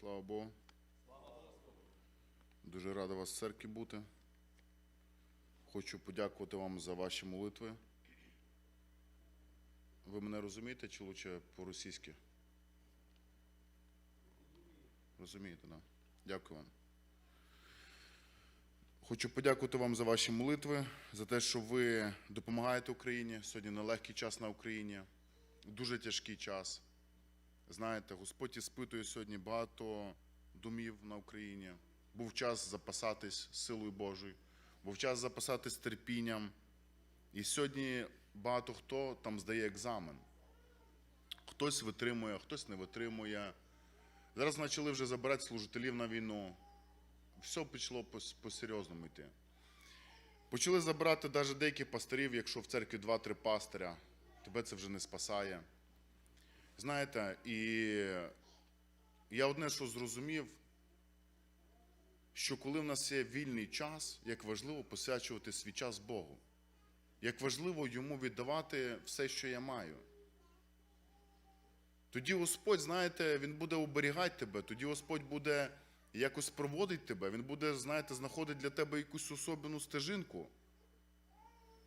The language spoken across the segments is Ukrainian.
Слава Богу. Дуже радий вас в церкві бути. Хочу подякувати вам за ваші молитви. Ви мене розумієте чи лучше по-російськи? Розумієте, так? Да? Дякую вам. Хочу подякувати вам за ваші молитви, за те, що ви допомагаєте Україні. Сьогодні нелегкий час на Україні, дуже тяжкий час. Знаєте, Господь іспитує сьогодні багато домів на Україні. Був час запасатись силою Божою, був час запасатись терпінням. І сьогодні багато хто там здає екзамен. Хтось витримує, хтось не витримує. Зараз почали вже забирати служителів на війну. Все почало по- по-серйозному йти. Почали забирати навіть деяких пастирів, якщо в церкві 2-3 пастиря, тебе це вже не спасає. Знаєте, і я одне, що зрозумів, що коли в нас є вільний час, як важливо посвячувати свій час Богу, як важливо йому віддавати все, що я маю. Тоді Господь, знаєте, Він буде оберігати тебе, тоді Господь буде якось проводити тебе, Він буде, знаєте, знаходити для тебе якусь особливу стежинку.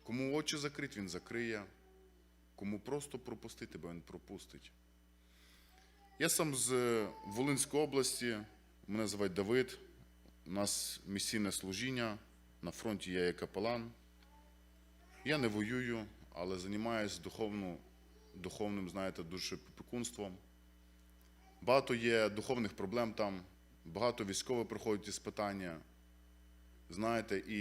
Кому очі закрить, Він закриє, кому просто пропустить тебе, Він пропустить. Я сам з Волинської області, мене звати Давид. У нас місійне служіння. На фронті я є капелан. Я не воюю, але займаюся духовно, духовним, знаєте, душепопікунством. Багато є духовних проблем там, багато військових проходять із питання. Знаєте, і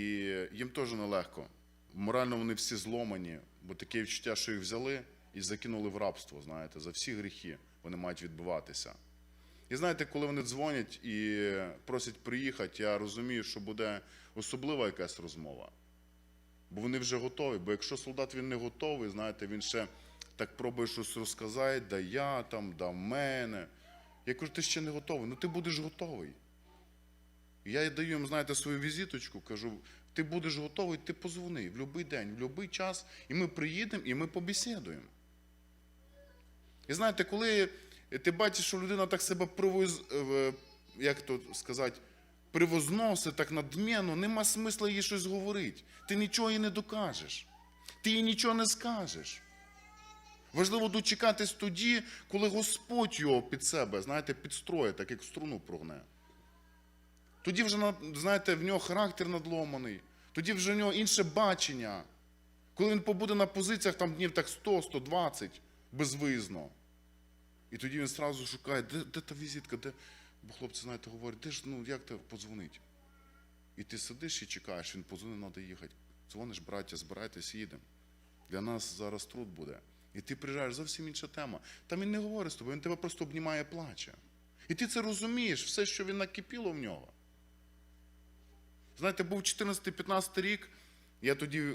їм теж нелегко. Морально вони всі зломані, бо таке відчуття, що їх взяли і закинули в рабство, знаєте, за всі гріхи вони мають відбуватися. І знаєте, коли вони дзвонять і просять приїхати, я розумію, що буде особлива якась розмова. Бо вони вже готові. Бо якщо солдат він не готовий, знаєте, він ще так пробує щось розказати, да я там, да в мене. Я кажу, ти ще не готовий. Ну ти будеш готовий. Я даю їм, знаєте, свою візиточку, кажу, ти будеш готовий, ти позвони в будь-який день, в будь-який час, і ми приїдемо, і ми побесідуємо. І знаєте, коли ти бачиш, що людина так себе привоз, е, як то сказати, привозносить так надмінно, нема смисла їй щось говорити. Ти нічого їй не докажеш. Ти їй нічого не скажеш. Важливо дочекатись тоді, коли Господь його під себе, знаєте, підстроїть, так як струну прогне. Тоді вже, знаєте, в нього характер надломаний, тоді вже в нього інше бачення. Коли він побуде на позиціях там днів так 100-120 безвиїзно. І тоді він одразу шукає, де, де та візитка, де. Бо хлопці, знаєте, говорять, де ж, ну як тебе подзвонить? І ти сидиш і чекаєш, він подзвонив, треба їхати. Дзвониш, браття, збирайтесь, їдемо. Для нас зараз труд буде. І ти приїжджаєш, зовсім інша тема. Там він не говорить з тобою, він тебе просто обнімає, плаче. І ти це розумієш, все, що він накипіло в нього. Знаєте, був 14-15 рік, я тоді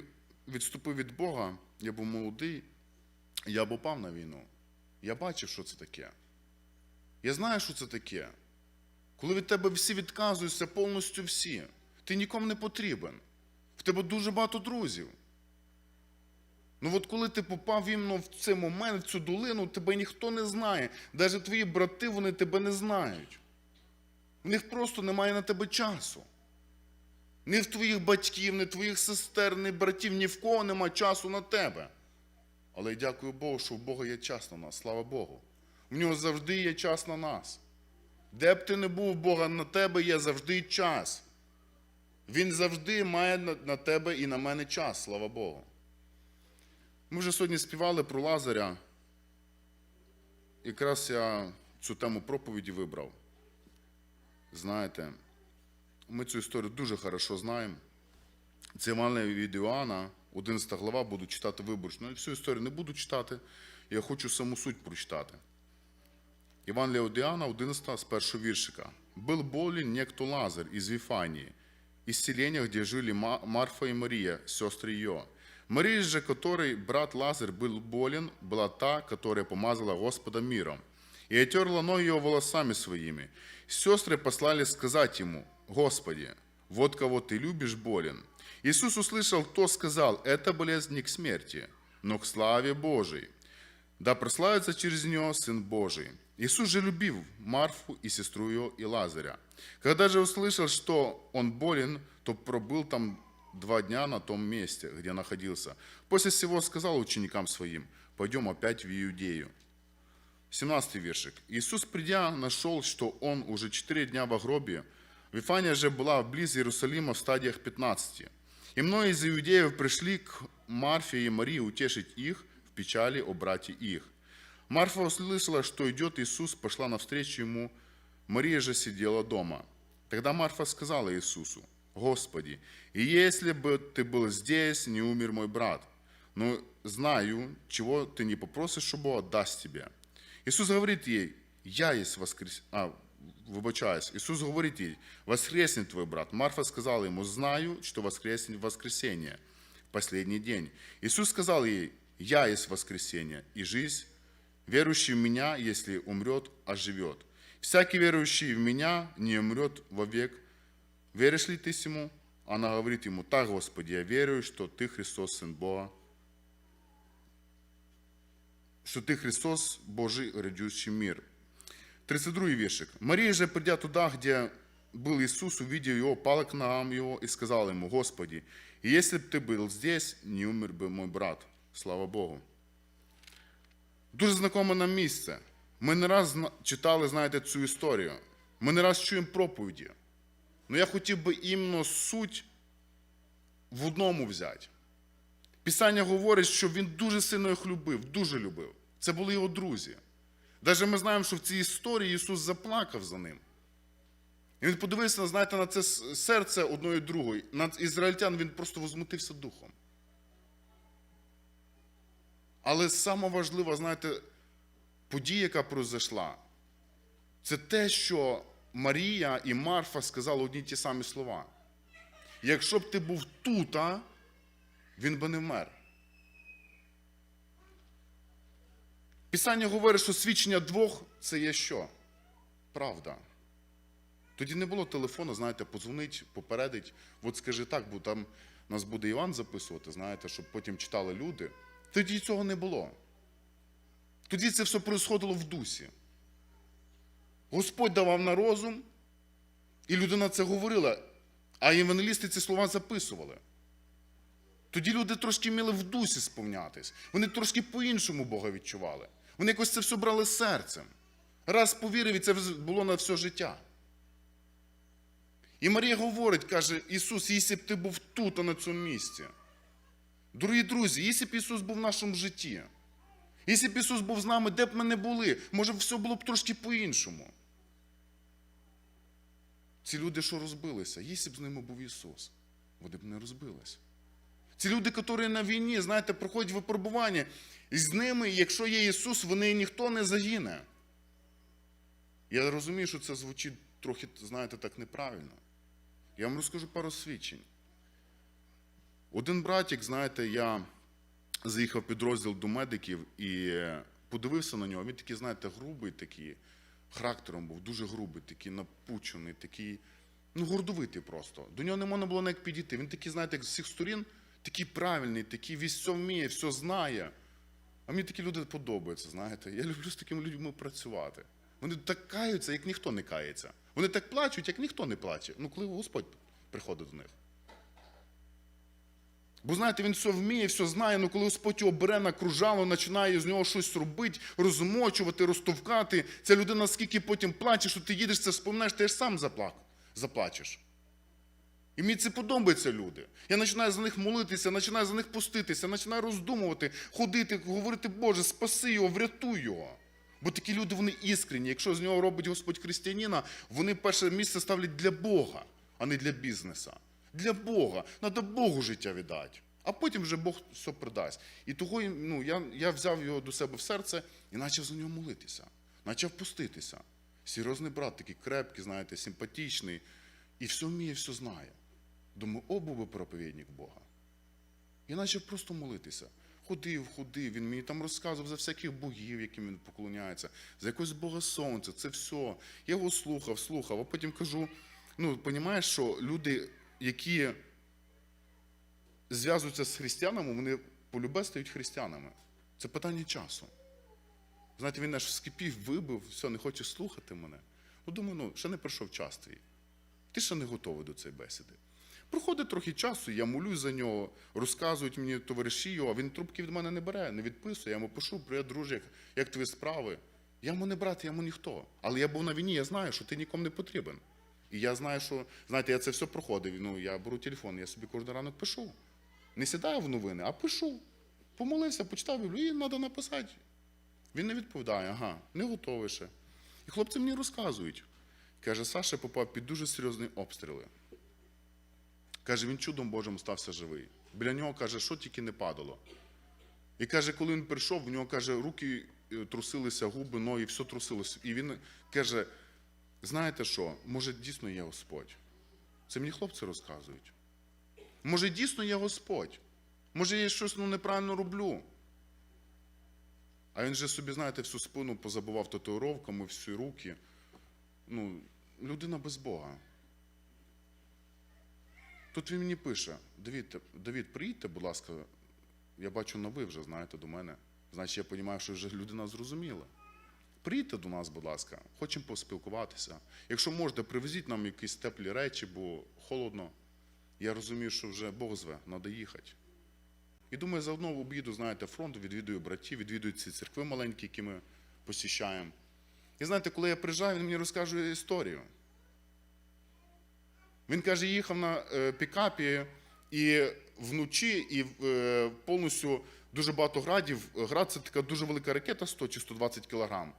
відступив від Бога, я був молодий, я б упав на війну. Я бачив, що це таке. Я знаю, що це таке. Коли від тебе всі відказуються, повністю всі, ти нікому не потрібен. В тебе дуже багато друзів. Ну от коли ти попав іменно в цей момент, в цю долину, тебе ніхто не знає. Навіть твої брати, вони тебе не знають. В них просто немає на тебе часу. Ні в твоїх батьків, ні твоїх сестер, ні братів, ні в кого нема часу на тебе. Але й дякую Богу, що в Бога є час на нас, слава Богу. В нього завжди є час на нас. Де б ти не був, Бога на тебе є завжди час. Він завжди має на, тебе і на мене час, слава Богу. Ми вже сьогодні співали про Лазаря. Якраз я цю тему проповіді вибрав. Знаєте, ми цю історію дуже хорошо знаємо. Це Івана від Іоанна, 11 глава, буду читати виборчно. Всю історію не буду читати, я хочу саму суть прочитати. Иван Леодиана, 11 с первого виршика. «Был болен некто Лазарь из Вифании, из селения, где жили Ма- Марфа и Мария, сестры ее. Мария же, которой брат Лазарь был болен, была та, которая помазала Господа миром, и отерла ноги его волосами своими. Сестры послали сказать ему, «Господи, вот кого ты любишь болен». Иисус услышал, то сказал, «Это болезнь не к смерти, но к славе Божией, да прославится через нее Сын Божий. Иисус же любил Марфу и сестру ее и Лазаря. Когда же услышал, что он болен, то пробыл там два дня на том месте, где находился. После всего сказал ученикам своим, пойдем опять в Иудею. 17 вершик. Иисус, придя, нашел, что он уже четыре дня в гробе. Вифания же была близ Иерусалима в стадиях 15. И многие из иудеев пришли к Марфе и Марии утешить их в печали о брате их. Марфа услышала, что идет Иисус, пошла навстречу ему. Мария же сидела дома. Тогда Марфа сказала Иисусу, «Господи, и если бы ты был здесь, не умер мой брат. Но знаю, чего ты не попросишь, что Бог даст тебе». Иисус говорит ей, «Я есть воскрес...» А, выбачаюсь. Иисус говорит ей, «Воскреснет твой брат». Марфа сказала ему, «Знаю, что воскреснет в воскресенье, последний день». Иисус сказал ей, «Я есть воскресенье и жизнь. Верующий в Меня, если умрет, оживет. Всякий верующий в Меня не умрет вовек. Веришь ли ты сему?» Она говорит ему, «Так, Господи, я верую, что Ты Христос, Сын Бога, что Ты Христос, Божий, грядущий мир». 32 вешек. Мария же, придя туда, где был Иисус, увидев его, пала к ногам его и сказала ему, «Господи, и если бы ты был здесь, не умер бы мой брат». Слава Богу. Дуже знакоме нам місце. Ми не раз зна- читали, знаєте, цю історію. Ми не раз чуємо проповіді. Ну я хотів би іменно суть в одному взяти. Писання говорить, що він дуже сильно їх любив, дуже любив. Це були його друзі. Навіть ми знаємо, що в цій історії Ісус заплакав за ним. І він подивився, знаєте, на це серце одної другої. На ізраїльтян він просто возмутився духом. Але сама важлива, знаєте, подія, яка произошла, це те, що Марія і Марфа сказали одні й ті самі слова. Якщо б ти був тут, він би не вмер. Писання говорить, що свідчення двох це є що? Правда. Тоді не було телефону, знаєте, позвонить, попередить. От скажи так, бо там нас буде Іван записувати, знаєте, щоб потім читали люди. Тоді цього не було. Тоді це все происходило в дусі. Господь давав на розум, і людина це говорила, а євангелісти ці слова записували. Тоді люди трошки вміли в дусі сповнятись. Вони трошки по-іншому Бога відчували. Вони якось це все брали серцем. Раз повірив, і це було на все життя. І Марія говорить, каже, Ісус, якщо б ти був тут, а на цьому місці. Дорогі друзі, якщо б Ісус був в нашому житті, якщо б Ісус був з нами, де б ми не були, може все було б трошки по-іншому. Ці люди, що розбилися, якщо б з ними був Ісус, вони б не розбилися. Ці люди, які на війні, знаєте, проходять випробування, і з ними, якщо є Ісус, вони ніхто не загине. Я розумію, що це звучить трохи, знаєте, так неправильно. Я вам розкажу пару свідчень. Один братик, знаєте, я заїхав підрозділ до медиків і подивився на нього. Він такий, знаєте, грубий такий, характером був, дуже грубий, такий напучений, такий, ну, гордовитий просто. До нього не можна було ніяк підійти. Він такий, знаєте, як з всіх сторін, такий правильний, такий весь все вміє, все знає. А мені такі люди подобаються, знаєте. Я люблю з такими людьми працювати. Вони так каються, як ніхто не кається. Вони так плачуть, як ніхто не плаче. Ну, коли Господь приходить до них. Бо знаєте, він все вміє, все знає, але коли Господь його бере на кружало, починає з нього щось робити, розмочувати, розтовкати, ця людина наскільки потім плаче, що ти їдеш це вспоминаєш, ти ж сам заплачеш. І мені це подобаються люди. Я починаю за них молитися, починаю за них пуститися, починаю роздумувати, ходити, говорити, Боже, спаси його, врятуй його. Бо такі люди, вони іскренні. Якщо з нього робить Господь християнина, вони перше місце ставлять для Бога, а не для бізнеса. Для Бога. Треба Богу життя віддати. А потім вже Бог все придасть. І того ну, я, я взяв його до себе в серце і почав за нього молитися. Почав пуститися. Серйозний брат, такий крепкий, знаєте, симпатичний. І все вміє, все знає. Думаю, о, був би проповідник Бога. Я почав просто молитися. Ходив, ходив, він мені там розказував за всяких богів, яким він поклоняється, за якогось Бога Сонця, це все. Я його слухав, слухав, а потім кажу: ну, розумієш, що люди, які зв'язуються з християнами, вони полюбе стають християнами. Це питання часу. Знаєте, він аж вскипів, вибив, все, не хоче слухати мене. Ну, думаю, ну, ще не пройшов час твій. Ти ще не готовий до цієї бесіди. Проходить трохи часу, я молюсь за нього, розказують мені товариші його, а він трубки від мене не бере, не відписує. Я йому пишу, привіт, друже, як, як твої справи? Я йому не брат, я йому ніхто. Але я був на війні, я знаю, що ти нікому не потрібен. І я знаю, що, знаєте, я це все проходив. Ну, я беру телефон, я собі кожен ранок пишу. Не сідаю в новини, а пишу. Помолився, почитав Біблію, і треба написати. Він не відповідає, ага, не готовий ще. І хлопці мені розказують. Каже, Саша попав під дуже серйозні обстріли. Каже, він чудом Божим стався живий. Біля нього каже, що тільки не падало. І каже, коли він прийшов, в нього каже, руки е, трусилися, губи, ноги, все трусилося. І він каже: знаєте що, може, дійсно є Господь? Це мені хлопці розказують. Може, дійсно є Господь. Може, я щось ну, неправильно роблю. А він же собі, знаєте, всю спину позабував татуїровками, всі руки. Ну, людина без Бога. Тут він мені пише: Давід, Давід, приїдьте, будь ласка, я бачу на ви вже, знаєте, до мене. Значить, я розумію, що вже людина зрозуміла. Приїдьте до нас, будь ласка, хочемо поспілкуватися. Якщо можете, привезіть нам якісь теплі речі, бо холодно. Я розумію, що вже Бог зве, треба їхати. І думаю, заодно об'їду, знаєте, фронт, відвідую братів, відвідую ці церкви маленькі, які ми посіщаємо. І знаєте, коли я приїжджаю, він мені розкаже історію. Він каже, їхав на е, пікапі і вночі, і е, повністю дуже багато градів. Град це така дуже велика ракета, 100 чи 120 кілограм.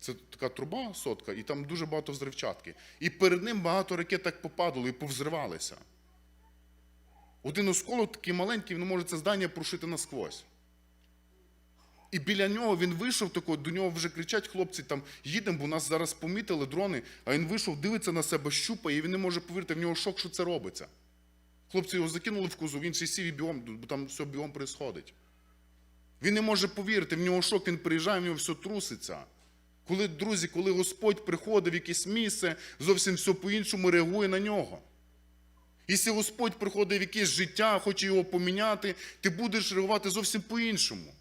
Це така труба сотка, і там дуже багато взривчатки. І перед ним багато ракет так попадало і повзривалися. Один осколок такий маленький, він може це здання прошити насквозь. І біля нього він вийшов тако, до нього вже кричать хлопці, там їдемо, бо нас зараз помітили дрони, а він вийшов, дивиться на себе, щупає, і він не може повірити, в нього шок, що це робиться. Хлопці його закинули в кузов, він ще сів і біом, бо там все біом происходить. Він не може повірити, в нього шок, він приїжджає, в нього все труситься. Коли, друзі, коли Господь приходить в якесь місце, зовсім все по-іншому реагує на нього. Якщо Господь приходить в якесь життя, хоче його поміняти, ти будеш реагувати зовсім по-іншому.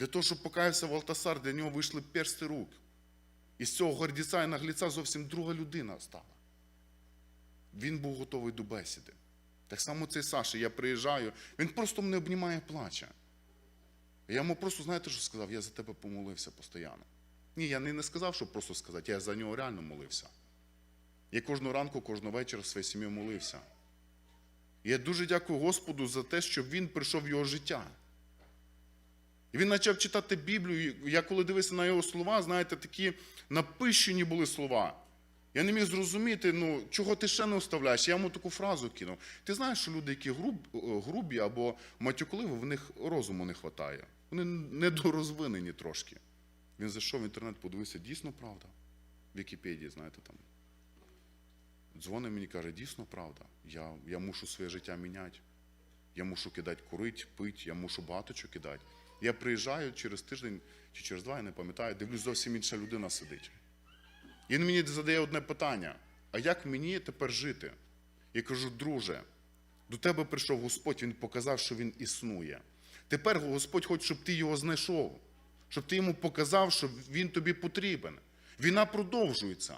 Для того, щоб покаявся Валтасар, для нього вийшли персти рук. І з цього гордіця і нагліця зовсім друга людина стала. Він був готовий до бесіди. Так само цей Саша, я приїжджаю, він просто мене обнімає плаче. Я йому просто, знаєте, що сказав? Я за тебе помолився постійно. Ні, я не, сказав, щоб просто сказати, я за нього реально молився. Я кожного ранку, кожного вечора в своїй сім'ї молився. Я дуже дякую Господу за те, що він прийшов в його життя. І він почав читати Біблію. Я коли дивився на його слова, знаєте, такі напищені були слова. Я не міг зрозуміти, ну, чого ти ще не оставляєш. Я йому таку фразу кинув. Ти знаєш, що люди, які груб, грубі або матюкливі, в них розуму не вистачає. Вони недорозвинені трошки. Він зайшов в інтернет, подивився, дійсно правда. В Вікіпедії, знаєте, там. Дзвонить мені каже, дійсно правда. Я, я мушу своє життя міняти. Я мушу кидати курить, пити, я мушу багато кидати. Я приїжджаю через тиждень чи через два, я не пам'ятаю, дивлюсь, зовсім інша людина сидить. Він мені задає одне питання: а як мені тепер жити? Я кажу, друже, до тебе прийшов Господь, Він показав, що Він існує. Тепер Господь хоче, щоб ти його знайшов, щоб ти йому показав, що він тобі потрібен. Війна продовжується.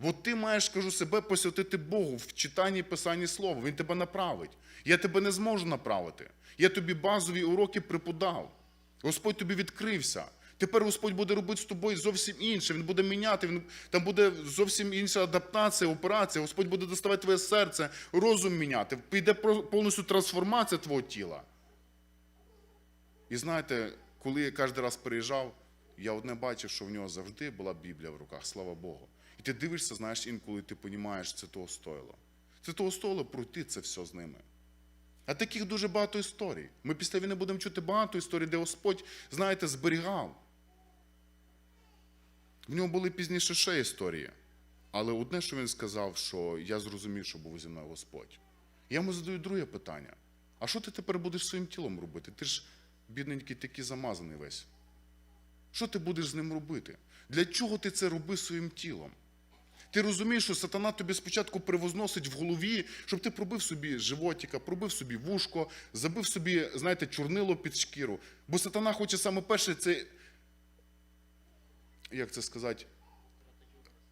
От ти маєш, кажу, себе посвятити Богу в читанні Писанні Слова. Він тебе направить. Я тебе не зможу направити. Я тобі базові уроки преподав. Господь тобі відкрився. Тепер Господь буде робити з тобою зовсім інше. Він буде міняти, він, там буде зовсім інша адаптація, операція. Господь буде доставати твоє серце, розум міняти. Піде повністю трансформація твого тіла. І знаєте, коли я кожен раз приїжджав, я одне бачив, що в нього завжди була Біблія в руках, слава Богу. І ти дивишся, знаєш, інколи ти розумієш, це того стоїло. Це того стоїло пройти це все з ними. А таких дуже багато історій. Ми після війни будемо чути багато історій, де Господь, знаєте, зберігав. В нього були пізніше ще історії. Але одне, що він сказав, що я зрозумів, що був зі мною Господь. Я йому задаю друге питання. А що ти тепер будеш своїм тілом робити? Ти ж, бідненький, такий замазаний весь. Що ти будеш з ним робити? Для чого ти це робиш своїм тілом? Ти розумієш, що сатана тобі спочатку привозносить в голові, щоб ти пробив собі животика, пробив собі вушко, забив собі, знаєте, чорнило під шкіру. Бо сатана хоче саме перше це, як це сказати,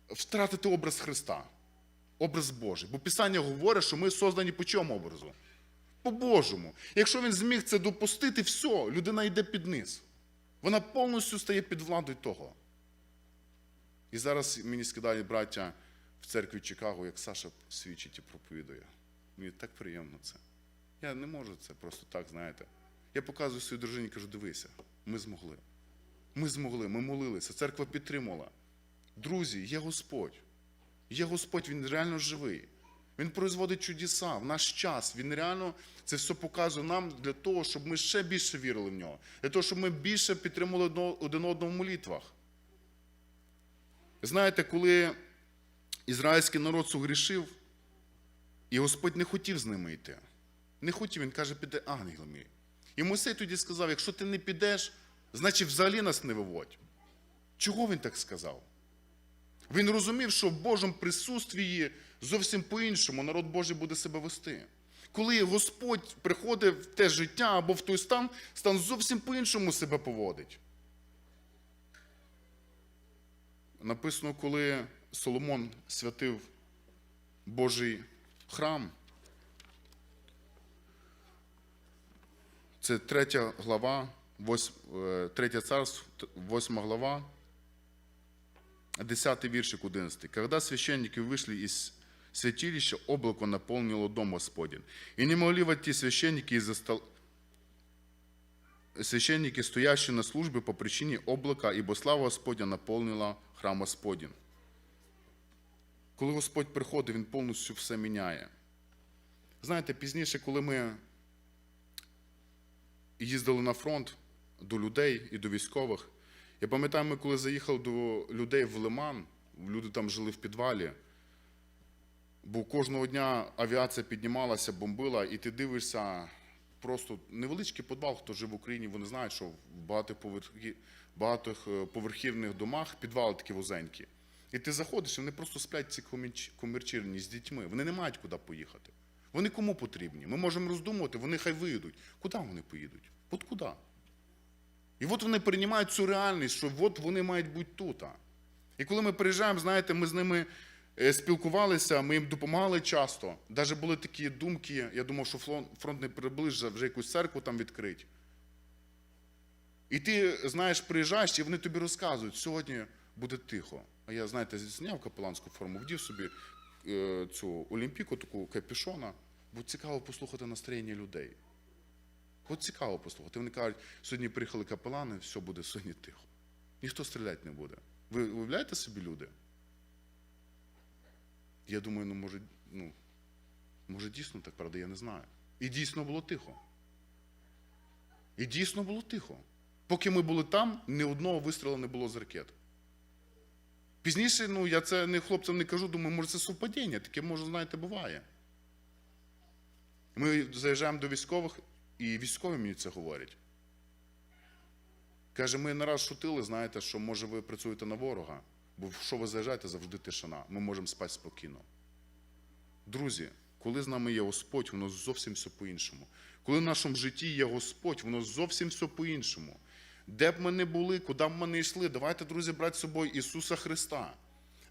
втратити образ Христа, образ Божий. Бо Писання говорить, що ми создані по чому образу? По Божому. Якщо він зміг це допустити, все, людина йде під низ. Вона повністю стає під владою того. І зараз мені скидають браття в церкві Чикаго, як Саша свідчить і проповідує. Мені так приємно це. Я не можу це просто так, знаєте. Я показую своїй дружині, кажу, дивися, ми змогли. Ми змогли, ми молилися, церква підтримала. Друзі, є Господь. Є Господь, Він реально живий. Він производить чудеса в наш час. Він реально це все показує нам для того, щоб ми ще більше вірили в нього, для того, щоб ми більше підтримували один одного в молитвах. Знаєте, коли ізраїльський народ сугрішив, і Господь не хотів з ними йти. Не хотів, він каже, піде ангел. І Мойсей тоді сказав: якщо ти не підеш, значить взагалі нас не виводь. Чого він так сказав? Він розумів, що в Божому присутствії зовсім по-іншому народ Божий буде себе вести. Коли Господь приходить в те життя або в той стан, стан зовсім по-іншому себе поводить. Написано, коли Соломон святив Божий храм, це третя глава, е, третє царство, восьма глава, Десятый віршик 11. Когда священники вышли из святилища, облако наполнило дом Господень. И не могли войти священники из-за стол... священники, стоящие на службе по причине облака, ибо слава Господня наполнила храм Господень. Коли Господь приходить, Він повністю все міняє. Знаєте, пізніше, коли ми їздили на фронт до людей і до військових, я пам'ятаю, ми коли заїхали до людей в Лиман, люди там жили в підвалі, бо кожного дня авіація піднімалася, бомбила, і ти дивишся просто невеличкий підвал, хто живе в Україні, вони знають, що в багатоповерхі- багатоповерхівних домах підвали такі вузенькі. І ти заходиш, і вони просто сплять ці комірч- комірчірні з дітьми. Вони не мають куди поїхати. Вони кому потрібні? Ми можемо роздумувати, вони хай виїдуть. Куди вони поїдуть? От куди? І от вони приймають цю реальність, що от вони мають бути тут. І коли ми приїжджаємо, знаєте, ми з ними е, спілкувалися, ми їм допомагали часто. Навіть були такі думки, я думав, що фронт не приближить, вже якусь церкву там відкрить. І ти, знаєш, приїжджаєш, і вони тобі розказують, сьогодні буде тихо. А я, знаєте, зняв капеланську форму, вдів собі е, цю олімпіку, таку капюшона, бо цікаво послухати настроєння людей. От цікаво послухати. Вони кажуть, сьогодні приїхали капелани, все буде сьогодні тихо. Ніхто стріляти не буде. Ви уявляєте собі люди? Я думаю, ну може, ну, може дійсно так, правда, я не знаю. І дійсно було тихо. І дійсно було тихо. Поки ми були там, ні одного вистрілу не було з ракет. Пізніше, ну, я це не хлопцям не кажу, думаю, може це совпадіння, таке, може, знаєте, буває. Ми заїжджаємо до військових, і військові мені це говорять. Каже, ми не раз шутили, знаєте, що може ви працюєте на ворога, бо що ви заїжджаєте, завжди тишина. Ми можемо спати спокійно. Друзі, коли з нами є Господь, воно зовсім все по-іншому. Коли в нашому житті є Господь, воно зовсім все по-іншому. Де б ми не були, куди б ми не йшли, давайте, друзі, брати з собою Ісуса Христа.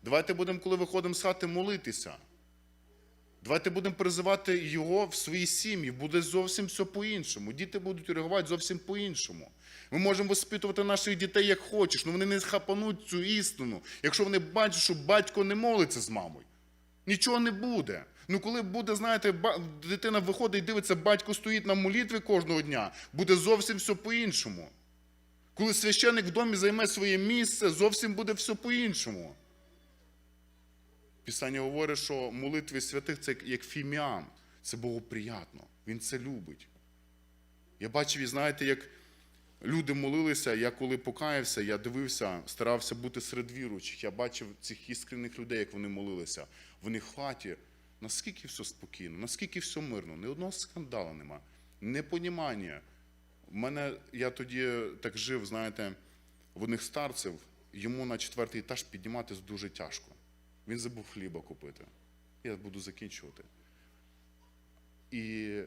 Давайте будемо, коли виходимо з хати, молитися. Давайте будемо призивати його в свої сім'ї. Буде зовсім все по-іншому. Діти будуть реагувати зовсім по-іншому. Ми можемо воспитувати наших дітей як хочеш, але вони не схапануть цю істину, якщо вони бачать, що батько не молиться з мамою. Нічого не буде. Ну, коли буде, знаєте, дитина виходить і дивиться, батько стоїть на молитві кожного дня, буде зовсім все по-іншому. Коли священик в домі займе своє місце, зовсім буде все по-іншому. Писання говорить, що молитви святих це як фіміам, це Богу приятно. Він це любить. Я бачив, і знаєте, як люди молилися, я коли покаявся, я дивився, старався бути серед віруючих. Я бачив цих іскрених людей, як вони молилися. В них в хаті, наскільки все спокійно, наскільки все мирно, ні одного скандалу нема, непонімання. У мене я тоді так жив, знаєте, в одних старців, йому на четвертий етаж підніматися дуже тяжко. Він забув хліба купити. Я буду закінчувати. І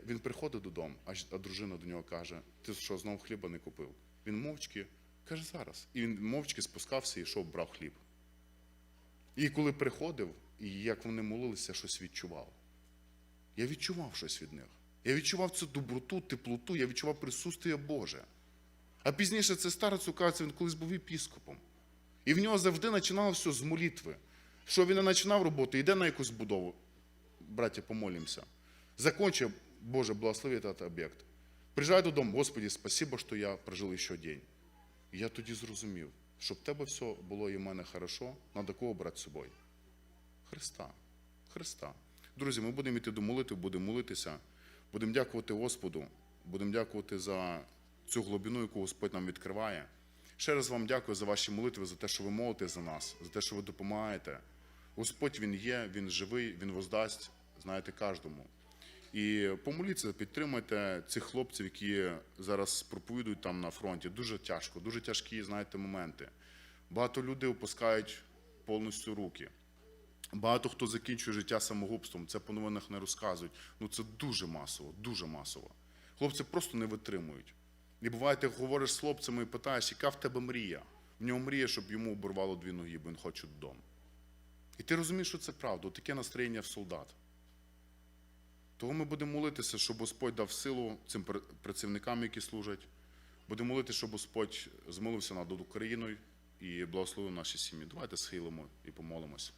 він приходить додому, а дружина до нього каже: Ти що, знову хліба не купив? Він мовчки каже зараз. І він мовчки спускався і йшов, брав хліб. І коли приходив, і як вони молилися, щось відчував. Я відчував щось від них. Я відчував цю доброту, теплоту, я відчував присутствие Боже. А пізніше це старець, оказується, він колись був епіскопом. І в нього завжди починало все з молитви. Що він не починав роботу, йде на якусь будову. Браття, помолимося. Закончив, Боже, благослови этот об'єкт. Приїжджай додому, Господи, спасибо, що я прожив ще день. Я тоді зрозумів, щоб в тебе все було і в мене хорошо, треба кого брати з собою? Христа. Христа. Друзі, ми будемо йти до молитви, будемо молитися, будемо дякувати Господу, будемо дякувати за цю глибину, яку Господь нам відкриває. Ще раз вам дякую за ваші молитви, за те, що ви молите за нас, за те, що ви допомагаєте. Господь Він є, Він живий, Він воздасть, знаєте, кожному. І помоліться, підтримайте цих хлопців, які зараз проповідують там на фронті. Дуже тяжко, дуже тяжкі, знаєте, моменти. Багато людей опускають повністю руки. Багато хто закінчує життя самогубством, це по новинах не розказують. Ну це дуже масово, дуже масово. Хлопці просто не витримують. І буває, ти говориш з хлопцями і питаєш, яка в тебе мрія? В нього мрія, щоб йому оборвало дві ноги, бо він хоче додому. І ти розумієш, що це правда, таке настроєння в солдат. Того ми будемо молитися, щоб Господь дав силу цим працівникам, які служать. Будемо молитися, щоб Господь змолився над Україною і благословив наші сім'ї. Давайте схилимо і помолимося.